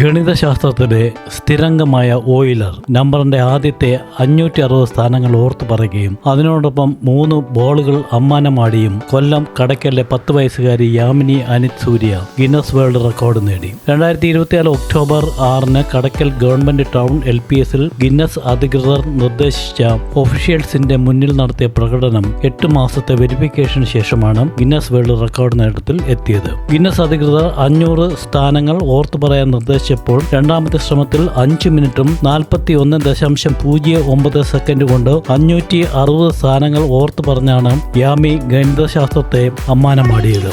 ഗണിതശാസ്ത്രത്തിലെ സ്ഥിരംഗമായ Euler നമ്പറിന്റെ ആദ്യത്തെ അഞ്ഞൂറ്റി അറുപത് സ്ഥാനങ്ങൾ ഓർത്തു പറയുകയും അതിനോടൊപ്പം മൂന്ന് ബോളുകൾ അമ്മാനമാടിയും കൊല്ലം കടയ്ക്കലിലെ പത്ത് വയസ്സുകാരി Yamini Anith Surya Guinness world record നേടി. രണ്ടായിരത്തി ഇരുപത്തിനാല് ഒക്ടോബർ ആറിന് Kadakkal government town L P എസിൽ ഗിന്നസ് അധികൃതർ നിർദ്ദേശിച്ച ഒഫീഷ്യൽസിന്റെ മുന്നിൽ നടത്തിയ പ്രകടനം എട്ട് മാസത്തെ വെരിഫിക്കേഷന് ശേഷമാണ് ഗിന്നസ് വേൾഡ് റെക്കോർഡ് നേട്ടത്തിൽ എത്തിയത്. ഗിന്നസ് അധികൃതർ അഞ്ഞൂറ് സ്ഥാനങ്ങൾ ഓർത്തു പറയാൻ നിർദ്ദേശിച്ചപ്പോൾ രണ്ടാമത്തെ ശ്രമത്തിൽ അഞ്ച് മിനിറ്റും നാൽപ്പത്തി ഒന്ന് ദശാംശം പൂജ്യം ഒമ്പത് സെക്കൻഡ് കൊണ്ട് അഞ്ഞൂറ്റി അറുപത് സ്ഥാനങ്ങൾ ഓർത്തു പറഞ്ഞാണ് യാമി ഗണിതശാസ്ത്രത്തെ അമ്മാനമാടിയത്.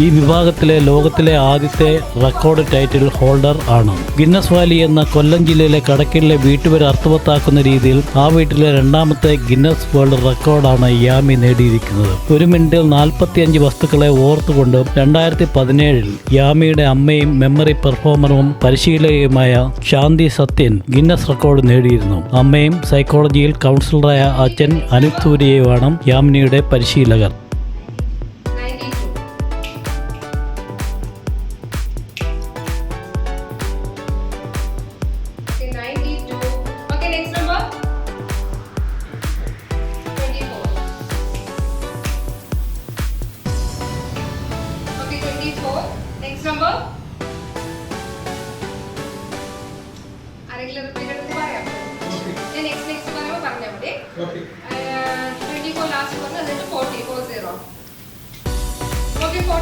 ഈ വിഭാഗത്തിലെ ലോകത്തിലെ ആദ്യത്തെ റെക്കോർഡ് ടൈറ്റിൽ ഹോൾഡർ ആണ്. ഗിന്നസ് വാലി എന്ന കൊല്ലം ജില്ലയിലെ കടക്കലിലെ വീട്ടുപേര് അർത്ഥവത്താക്കുന്ന രീതിയിൽ ആ വീട്ടിലെ രണ്ടാമത്തെ ഗിന്നസ് വേൾഡ് റെക്കോർഡാണ് യാമി നേടിയിരിക്കുന്നത്. ഒരു മിനിറ്റിൽ നാൽപ്പത്തിയഞ്ച് വസ്തുക്കളെ ഓർത്തുകൊണ്ട് രണ്ടായിരത്തി പതിനേഴിൽ യാമിയുടെ അമ്മയും മെമ്മറി പെർഫോമറും പരിശീലകയുമായ ശാന്തി സത്യൻ ഗിന്നസ് റെക്കോർഡ് നേടിയിരുന്നു. അമ്മയും സൈക്കോളജിയിൽ കൗൺസിലറായ അച്ഛൻ അനിത് സൂര്യയുമാണ് യാമിനിയുടെ പരിശീലകർ.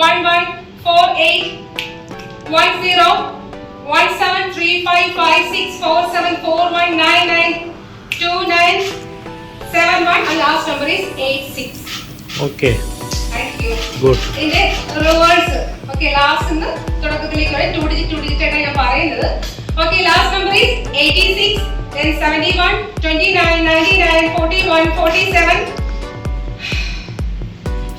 One one four eight one zero one seven three five five six four seven four one nine nine two nine seven one last number is eight six okay good ഇതിന്റെ reverse okay last നിന്ന് തുടക്കത്തിലേക്ക് വരെ. Two digit two digit ആണ് ഞാൻ പറയുന്നത്. Okay last number is eighty six then 71, 29, 99, 41, 47,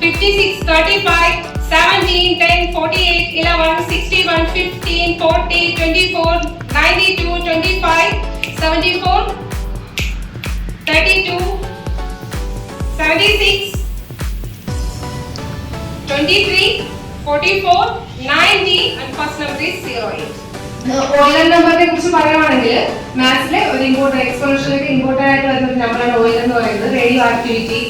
56, 35, 17, 10, 48, 11, 61, 15, 40, 24, 92, 25, 74, 32, 76, 23, 44, 90 and first number is 08. Euler നമ്പറിനെ കുറിച്ച് പറയുകയാണെങ്കിൽ മാത്സിലെ ഒരു ഇമ്പോർട്ടന്റ് എക്സ്പോണൻഷ്യലൊക്കെ ഇമ്പോർട്ടന്റ് ആയിട്ട് വരുന്ന ഒരു നമ്പറാണ് ഓയിൽ എന്ന് പറയുന്നത് റേഡിയോ ആക്ടിവിറ്റി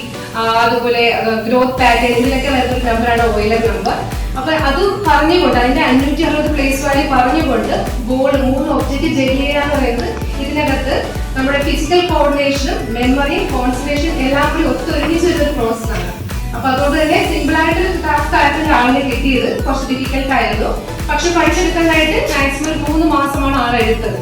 അതുപോലെ ഗ്രോത്ത് പാറ്റേൺ ഇതിലൊക്കെ വരുന്ന നമ്പറാണ് ഓയിലർ നമ്പർ അപ്പൊ അത് പറഞ്ഞുകൊണ്ട് അതിന്റെ അഞ്ഞൂറ്റി അറുപത് പ്ലേസ് വാല്യൂ പറഞ്ഞുകൊണ്ട് ബോൾ മൂന്ന് ഒബ്ജക്റ്റ് ജെൽ എന്ന് പറയുന്നത് ഇതിനകത്ത് നമ്മുടെ ഫിസിക്കൽ കോർഡിനേഷനും മെമ്മറിയും കോൺസെൻട്രേഷൻ എല്ലാം കൂടി ഒത്തൊരുമിച്ച് ഒരു പ്രോസസ് ആണ്. അപ്പൊ അതുകൊണ്ട് തന്നെ സിമ്പിൾ ആയിട്ട് ടാസ്ക് ആയിട്ട് ആളിനെ കിട്ടിയത് കുറച്ച് ഡിഫിക്കൽട്ട് ആയിരുന്നു. പക്ഷെ പഠിച്ചെടുക്കാനായിട്ട് മാക്സിമം മൂന്ന് മാസമാണ് ആൾ എടുത്തത്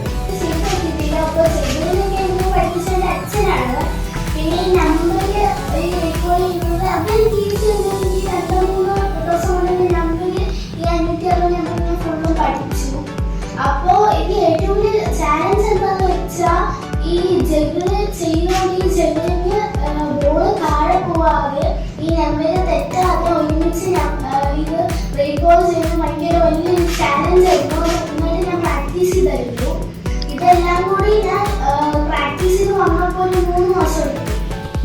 ഏറ്റവും ചാലഞ്ച് എന്താണെന്ന് വെച്ചാൽ ഈ ജഗിൾ ചെയ്യുമ്പോൾ ഈ ജഗിളിന് ബോൾ പോവാതെ ഈ നമ്പർ തെറ്റാതെ ഒരുമിച്ച് ഇത് ബ്രേക്ക് ഓഫ് ചെയ്യുന്നത്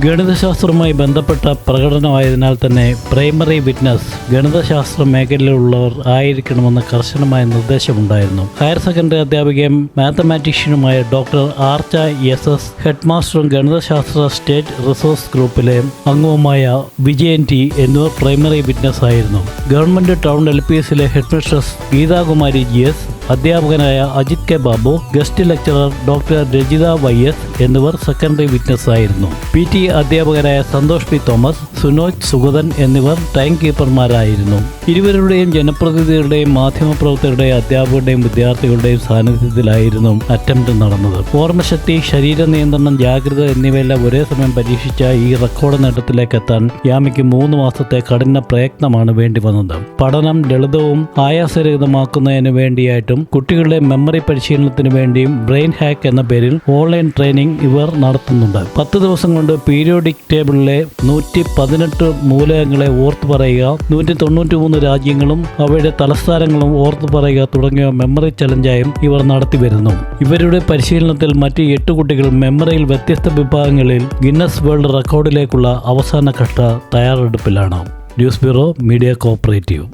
ഗണിതശാസ്ത്രവുമായി ബന്ധപ്പെട്ട പ്രകടനമായതിനാൽ തന്നെ പ്രൈമറി വിറ്റ്നസ് ഗണിതശാസ്ത്ര മേഖലയിലുള്ളവർ ആയിരിക്കണമെന്ന് കർശനമായ നിർദ്ദേശമുണ്ടായിരുന്നു. ഹയർ സെക്കൻഡറി അധ്യാപികയും മാത്തമാറ്റീഷ്യനുമായ ഡോക്ടർ ആർച്ച എസ് എസ് ഹെഡ്മാസ്റ്ററും ഗണിതശാസ്ത്ര സ്റ്റേറ്റ് റിസോഴ്സ് ഗ്രൂപ്പിലെ അംഗവുമായ വിജയൻ ടി എന്നിവർ പ്രൈമറി വിറ്റ്നസ് ആയിരുന്നു. ഗവൺമെന്റ് ടൗൺ എൽ പി എസിലെ ഹെഡ്മിസ്ട്രസ് ഗീതാകുമാരി ജി എസ് അധ്യാപകനായ Ajith K Babu guest lecturer doctor Rajitha Y S എന്നിവർ സെക്കൻഡറി വിറ്റ്നസ് ആയിരുന്നു. പി ടി അധ്യാപകരായ സന്തോഷ് പി തോമസ് സുനോജ് സുഗതൻ എന്നിവർ ടൈം കീപ്പർമാരായിരുന്നു ഇരുവരുടെയും ജനപ്രതിനിധികളുടെയും മാധ്യമപ്രവർത്തകരുടെയും അധ്യാപകരുടെയും വിദ്യാർത്ഥികളുടെയും സാന്നിധ്യത്തിലായിരുന്നു അറ്റംപ്റ്റ് നടന്നത്. ഓർമ്മശക്തി ശരീര നിയന്ത്രണം ജാഗ്രത എന്നിവയെല്ലാം ഒരേ സമയം പരീക്ഷിച്ച ഈ റെക്കോർഡ് നേട്ടത്തിലേക്ക് എത്താൻ യാമിക്ക് മൂന്ന് മാസത്തെ കഠിന പ്രയത്നമാണ് വേണ്ടി വന്നത്. പഠനം ലളിതവും ആയാസരഹിതമാക്കുന്നതിന് വേണ്ടിയായിട്ടും കുട്ടികളുടെ മെമ്മറി പരിശീലനത്തിന് വേണ്ടിയും ബ്രെയിൻ ഹാക്ക് എന്ന പേരിൽ ഓൺലൈൻ ട്രെയിനിങ് ഇവർ നടത്തുന്നുണ്ട്. പത്ത് ദിവസം കൊണ്ട് പീരിയോഡിക് ടേബിളിലെ നൂറ്റി പതിനെട്ട് മൂലകങ്ങളെ ഓർത്തു പറയുക നൂറ്റി തൊണ്ണൂറ്റി മൂന്ന് രാജ്യങ്ങളും അവയുടെ തലസ്ഥാനങ്ങളും ഓർത്തു പറയുക തുടങ്ങിയ മെമ്മറി ചലഞ്ചായും ഇവർ നടത്തി വരുന്നു. ഇവരുടെ പരിശീലനത്തിൽ മറ്റ് എട്ട് കുട്ടികൾ മെമ്മറിയിൽ വ്യത്യസ്ത വിഭാഗങ്ങളിൽ ഗിന്നസ് വേൾഡ് റെക്കോർഡിലേക്കുള്ള അവസാന ഘട്ട തയ്യാറെടുപ്പിലാണ്. News bureau media cooperative.